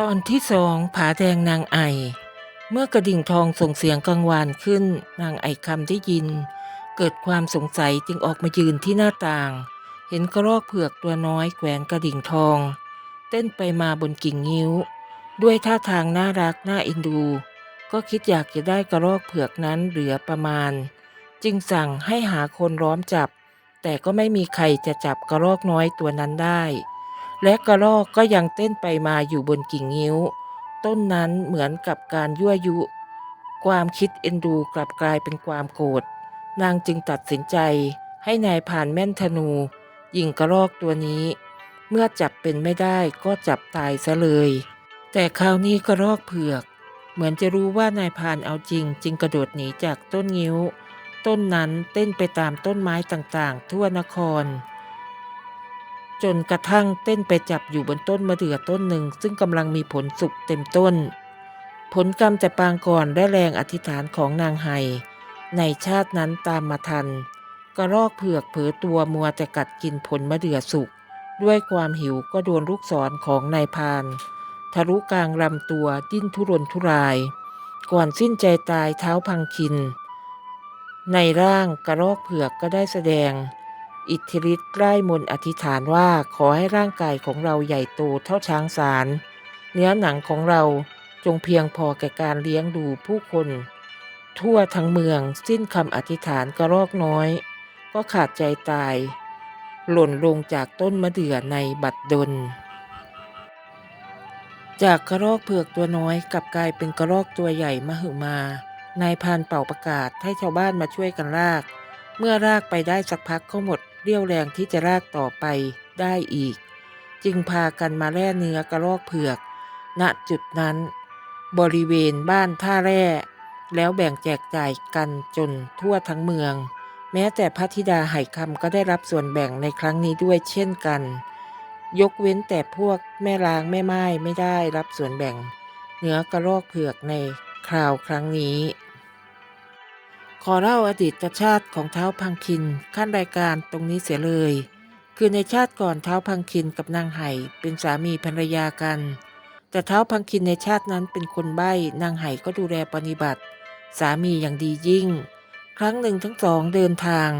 ตอนที่สองผาแดงนางไอ เมื่อกระดิ่งทองส่งเสียงกังวานขึ้น นางไอคำได้ยิน เกิดความสงสัยจึงออกมายืนที่หน้าต่าง เห็นกระรอกเผือกตัวน้อยแขวนกระดิ่งทอง เต้นไปมาบนกิ่งงิ้ว ด้วยท่าทางน่ารักน่าเอ็นดู ก็คิดอยากจะได้กระรอกเผือกนั้นเหลือประมาณ จึงสั่งให้หาคนล้อมจับ แต่ก็ไม่มีใครจะจับกระรอกน้อยตัวนั้นได้ และกระรอกก็ยังเต้นไปมาอยู่บนกิ่งงิ้ว ต้นนั้นเหมือนกับการยั่วยุ ความคิดเอ็นดูกลับกลายเป็นความโกรธ นางจึงตัดสินใจให้นายผ่านแม่นธนู ยิงกระรอกตัวนี้ เมื่อจับเป็นไม่ได้ก็จับตายซะเลย แต่คราวนี้กระรอกเผือก เหมือนจะรู้ว่านายพานเอาจริง จึงกระโดดหนีจากต้นงิ้ว ต้นนั้นเต้นไปตามต้นไม้ต่างๆ ทั่วนคร จนกระทั่งเต้นไปจับอยู่บนต้นมะเดื่อต้นหนึ่ง ซึ่งกำลังมีผลสุกเต็มต้น ผลกรรมแต่ปางก่อนและแรงอธิษฐานของนางไห่ในชาตินั้นตามมาทัน กระรอกเผือกเผลอตัวมัวแต่กัดกินผลมะเดื่อสุก ด้วยความหิวก็โดนลูกศรของนายพาน ทะลุกลางลำตัวดิ้นทุรนทุราย ก่อนสิ้นใจตายเท้าพังคิน ในร่างกระรอกเผือกก็ได้แสดง อิทธิฤทธิ์ไล่มนอธิษฐานว่าขอให้ร่างกายของเราใหญ่โตเท่าช้างสาร เนื้อหนังของเราจงเพียงพอแก่การเลี้ยงดูผู้คน ทั่วทั้งเมืองสิ้นคำอธิษฐานกระรอกน้อย ก็ขาดใจตาย หล่นลงจากต้นมะเดื่อในบัดดล จากกระรอกเผือกตัวน้อยกลับกลายเป็นกระรอกตัวใหญ่มหึมานายพานเป่าประกาศให้ชาวบ้านมาช่วยกันลาก เมื่อรากไปได้สักพักก็หมด เรี่ยวแรงที่จะรากต่อไปได้อีก จึงพากันมาแล่เนื้อกระรอกเผือก ณจุดนั้น บริเวณบ้านท่าแร่ แล้วแบ่งแจกจ่ายกันจนทั่วทั้งเมือง แม้แต่พระธิดาไหคำก็ได้รับส่วนแบ่งในครั้งนี้ด้วยเช่นกัน ยกเว้นแต่พวกแม่ล้างแม่ไม้ไม่ได้รับส่วนแบ่ง เนื้อกระรอกเผือกในคราวครั้งนี้ ขอเล่าอดีตชาติของเท้าพังคินขั้นรายการตรงนี้เสียเลย คือในชาติก่อนเท้าพังคินกับนางไห่เป็นสามีภรรยากัน แต่เท้าพังคินในชาตินั้นเป็นคนใบ้นางไห่ก็ดูแลปฏิบัติ สามีอย่างดียิ่ง ครั้งหนึ่งทั้งสองเดินทาง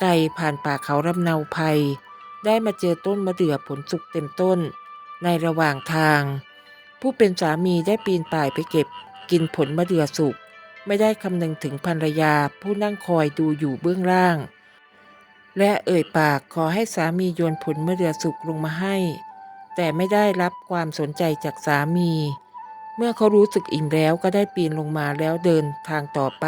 ไกลผ่านป่าเขาลำเนาภัย ได้มาเจอต้นมะเดื่อผลสุกเต็มต้น ในระหว่างทาง ผู้เป็นสามีได้ปีนป่ายไปเก็บ กินผลมะเดื่อสุก ไม่ได้คำนึงถึงภรรยาผู้นั่งคอยดูอยู่เบื้องล่าง และเอ่ยปากขอให้สามีโยนผลมะเดื่อสุกลงมาให้ แต่ไม่ได้รับความสนใจจากสามี เมื่อเขารู้สึกอิ่มแล้วก็ได้ปีนลงมาแล้วเดินทางต่อไป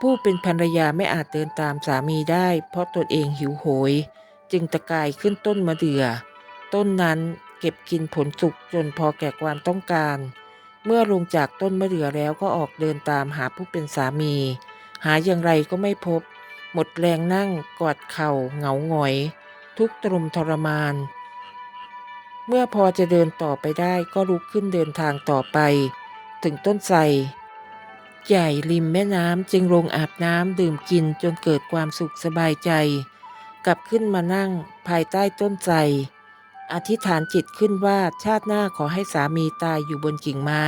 ผู้เป็นภรรยาไม่อาจเดินตามสามีได้ เพราะตนเองหิวโหย จึงตะกายขึ้นต้นมะเดื่อต้นนั้นเก็บกินผลสุกจนพอแก่ความต้องการ เมื่อลงจากต้นมะเดื่อแล้วก็ออกเดินตามหาผู้เป็นสามี หาอย่างไรก็ไม่พบ หมดแรงนั่งกอดเข่าเหงาหงอย ทุกตรมทรมาน เมื่อพอจะเดินต่อไปได้ก็ลุกขึ้นเดินทางต่อไป ถึงต้นไทรใหญ่ริมแม่น้ำจึงลงอาบน้ำดื่มกินจนเกิดความสุขสบายใจ กลับขึ้นมานั่งภายใต้ต้นไทร อธิษฐานจิตขึ้นว่าชาติหน้าขอให้สามีตายอยู่บนกิ่งไม้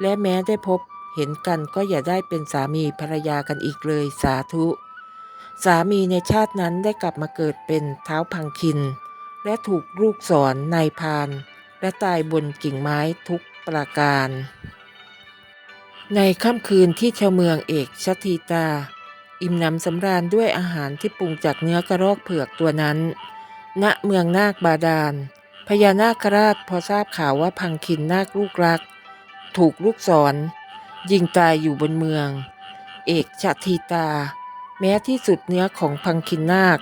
และแม้ได้พบเห็นกันก็อย่าได้เป็นสามีภรรยากันอีกเลยสาธุ สามีในชาตินั้นได้กลับมาเกิดเป็นเท้าพังคิน และถูกลูกศรนายพาน และตายบนกิ่งไม้ทุกประการ ในค่ำคืนที่ชาวเมืองเอกชทีตา อิ่มหนำสำราญด้วยอาหารที่ปรุงจากเนื้อกระรอกเผือกตัวนั้น ณเมืองนาคบาดาล พญานาคราชพอทราบข่าวว่าพังคินนาคลูกรัก ถูกลูกศร ยิงตายอยู่บนเมือง เอกชทีตา แม้ที่สุดเนื้อของพังคินนาค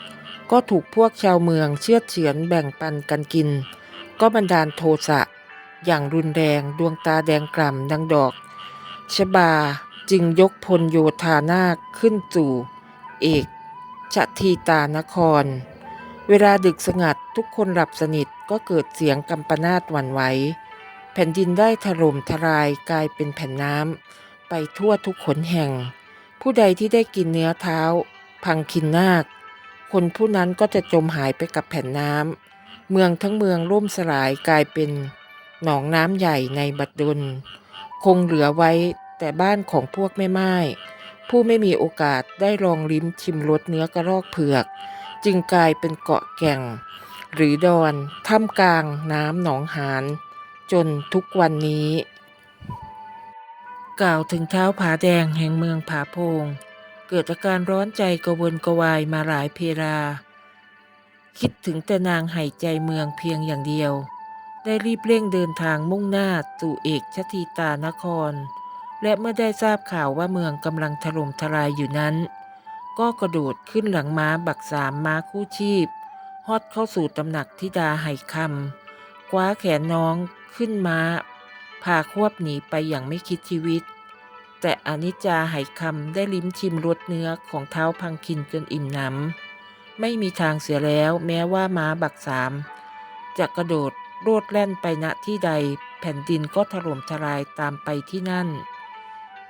ก็ถูกพวกชาวเมืองเชื่อเฉือนแบ่งปันกันกิน ก็บันดาลโทสะ อย่างรุนแรงดวงตาแดงกล่ำดังดอกชบาจึงยกพลโยธานาคขึ้นสู่ เอกชทีตานคร เวลาดึกสงัดทุกคนหลับสนิทก็เกิดเสียงกำปนาตหวั่นไหวแผ่นดินได้ถล่มทลายกลายเป็นแผ่นน้ำไปทั่วทุกขนแห่ง ผู้ใดที่ได้กินเนื้อเท้า พังคินนาค คนผู้นั้นก็จะจมหายไปกับแผ่นน้ำเมืองทั้งเมืองล่มสลายกลายเป็นหนองน้ำใหญ่ในบัดดล คงเหลือไว้แต่บ้านของพวกแม่ไม้ผู้ไม่มีโอกาสได้ลองลิ้มชิมรสเนื้อกระรอกเผือก จึงกลายเป็นเกาะแก่ง หรือดอนท่ามกลางน้ำหนองหาน จนทุกวันนี้ กล่าวถึงเท้าผาแดงแห่งเมืองผาโพง เกิดอาการร้อนใจกระวนกระวายมาหลายเพรา คิดถึงแต่นางหายใจเมืองเพียงอย่างเดียว ได้รีบเร่งเดินทางมุ่งหน้าสู่เอกชทีตานคร และเมื่อได้ทราบข่าวว่าเมืองกำลังถล่มทลายอยู่นั้น ก็กระโดดขึ้นหลังม้าบักสามม้าคู่ชีพฮอดเข้าสู่ตำหนักทิดาไหคำคว้าแขนน้องขึ้นม้า พาควบหนีไปอย่างไม่คิดชีวิต แต่อนิจจาไหคำได้ลิ้มชิมรสเนื้อของเท้าพังคินจนอิ่มหนำไม่มีทางเสียแล้วแม้ว่าม้าบักสามจะกระโดดโลดแล่นไปณที่ใด แผ่นดินก็ถล่มทลายตามไปที่นั่น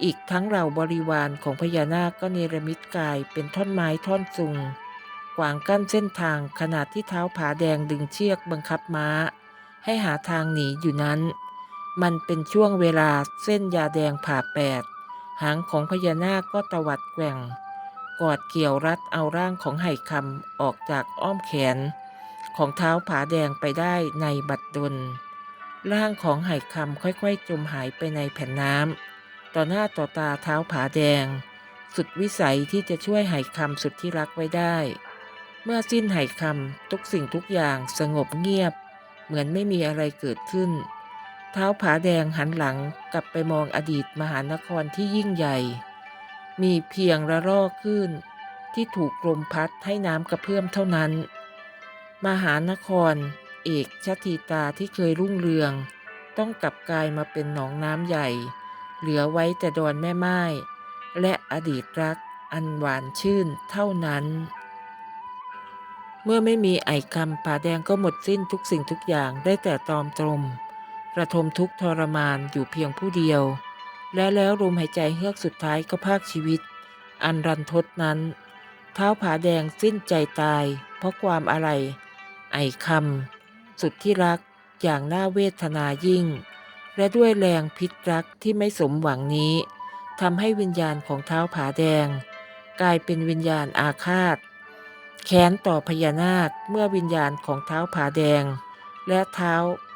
อีกทั้งเราบริวารของพญานาคก็เนรมิตกายเป็นท่อนไม้ท่อนสุงขวางกั้นเส้นทางขณะที่เท้าผาแดงดึงเชือกบังคับม้า ให้หาทางหนีอยู่นั้น มันเป็นช่วงเวลาเส้นยาแดงผ่าแปด หางของพญานาคก็ตวัดแกว่ง กอดเกี่ยวรัดเอาร่างของไห่คำออกจากอ้อมแขน ของเท้าผาแดงไปได้ในบัดดล ร่างของไห่คำค่อยๆ จมหายไปในแผ่นน้ำ ต่อหน้าต่อตาเท้าผาแดง สุดวิสัยที่จะช่วยไห่คำสุดที่รักไว้ได้ เมื่อสิ้นไห่คำทุกสิ่งทุกอย่างสงบเงียบ เหมือนไม่มีอะไรเกิดขึ้น เท้าผาแดงหันหลังกลับไปมองอดีตมหานครที่ยิ่งใหญ่ มีเพียงระลอกขึ้น ที่ถูกลมพัดให้น้ำกระเพื่อมเท่านั้น มหานคร เอกชติตาที่เคยรุ่งเรือง ต้องกลับกลายมาเป็นหนองน้ำใหญ่ เหลือไว้แต่ดอนแม่ไม้และอดีตรักอันหวานชื่นเท่านั้น เมื่อไม่มีไอคำผาแดงก็หมดสิ้นทุกสิ่งทุกอย่างได้แต่ตอมตรมระทมทุกทรมานอยู่เพียงผู้เดียว และแล้วลมหายใจเฮือกสุดท้ายก็ภาคชีวิต อันรันทดนั้น เท้าผาแดงสิ้นใจตาย เพราะความอะไร ไอคำสุดที่รักอย่างน่าเวทนายิ่ง และด้วยแรงพิษรักที่ไม่สมหวังนี้ทำให้วิญญาณของเท้าผาแดง กลายเป็นวิญญาณอาฆาตแค้นต่อพญานาคเมื่อวิญญาณของเท้าผาแดง และเท้า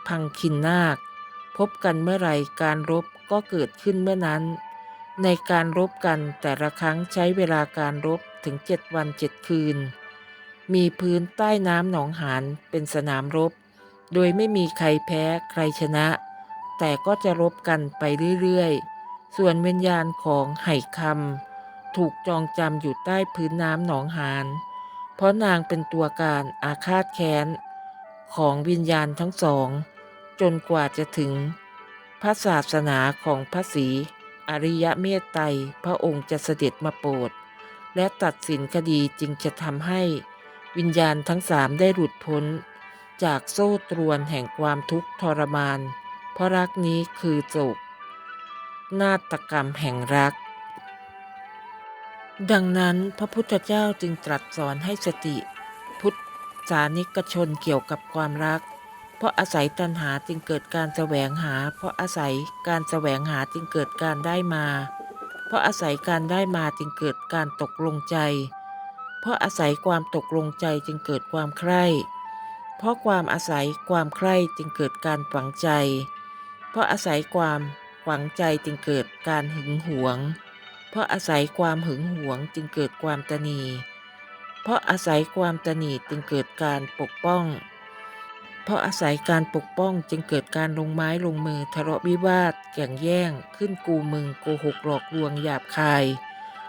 พังคินนาค พบกันเมื่อไหร่การรบก็เกิดขึ้นเมื่อนั้น ในการรบกันแต่ละครั้งใช้เวลาการรบถึงเจ็ดวันเจ็ดคืน มีพื้นใต้น้ำหนองหานเป็นสนามรบ โดยไม่มีใครแพ้ใครชนะ แต่ก็จะรบกันไปเรื่อยๆ ส่วนวิญญาณของไห่คำถูกจองจำอยู่ใต้พื้นน้ำหนองหาน เพราะนางเป็นตัวการอาฆาตแค้น ของวิญญาณทั้งสอง จนกว่าจะถึง พระศาสนาของพระศรีอริยเมตไตรพระองค์จะเสด็จมาโปรด และตัดสินคดีจึงจะทำให้วิญญาณทั้งสามได้หลุดพ้น จากโซ่ตรวนแห่งความทุกข์ทรมาน เพราะรักนี้คือโศกนาฏกรรมแห่งรัก ดังนั้นพระพุทธเจ้าจึงตรัสสอนให้สติ พุทธสานิกชนเกี่ยวกับความรัก เพราะอาศัยตัณหาจึงเกิดการแสวงหา เพราะอาศัยการแสวงหาจึงเกิดการได้มา เพราะอาศัยการได้มาจึงเกิดการตกลงใจ เพราะอาศัยความตกลงใจจึงเกิดความใคร่ เพราะความอาศัยความใคร่จึงเกิดการฝังใจ เพราะอาศัยความฝังใจจึงเกิดการหึงหวง เพราะอาศัยความหึงหวงจึงเกิดความตนี เพราะอาศัยความตนีจึงเกิดการปกป้อง เพราะอาศัยการปกป้องจึงเกิดการลงไม้ลงมือทะเลาะวิวาทแก่งแย่ง ขึ้นกูมึงโกหกหลอกลวงหยาบคาย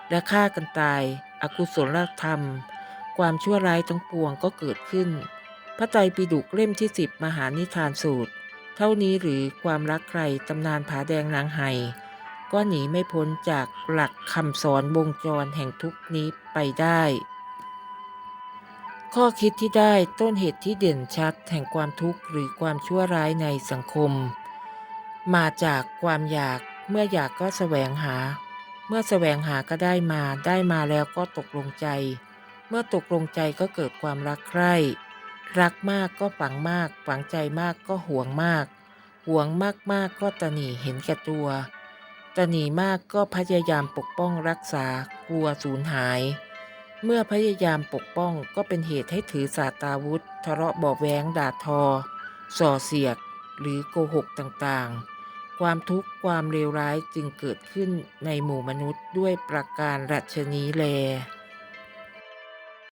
และฆ่ากันตาย อกุศลธรรม ความชั่วร้ายทั้งปวงก็เกิดขึ้น พระไตรปิฎกเล่มที่สิบมหานิทานสูตร เท่านี้หรือความรักใครตำนานผาแดงนางไห่ก็หนีไม่พ้นจากหลักคำสอนวงจรแห่งทุกนี้ไปได้ ข้อคิดที่ได้ต้นเหตุที่เด่นชัดแห่งความทุกข์หรือความชั่วร้ายในสังคม มาจากความอยากเมื่ออยากก็แสวงหา เมื่อแสวงหาก็ได้มาได้มาแล้วก็ตกลงใจ เมื่อตกลงใจก็เกิดความรักใคร่ รักมากก็ฝังมาก ฝังใจมากก็ห่วงมากพหวงมากๆกก็ตะหนีเห็นแก่ตัวตะหนีมากก็พยายามปกป้องรักษากลัวสูญหาย เมื่อพยายามปกป้องก็เป็นเหตุให้ถือสาตาวุธ ทะเลาะบาะแว้งด่าทอ ส่อเสียด หรือโกหกต่างๆ ความทุกข์ความเลวร้ายจึงเกิดขึ้นในหมู่มนุษย์ด้วยประการรัชนีแล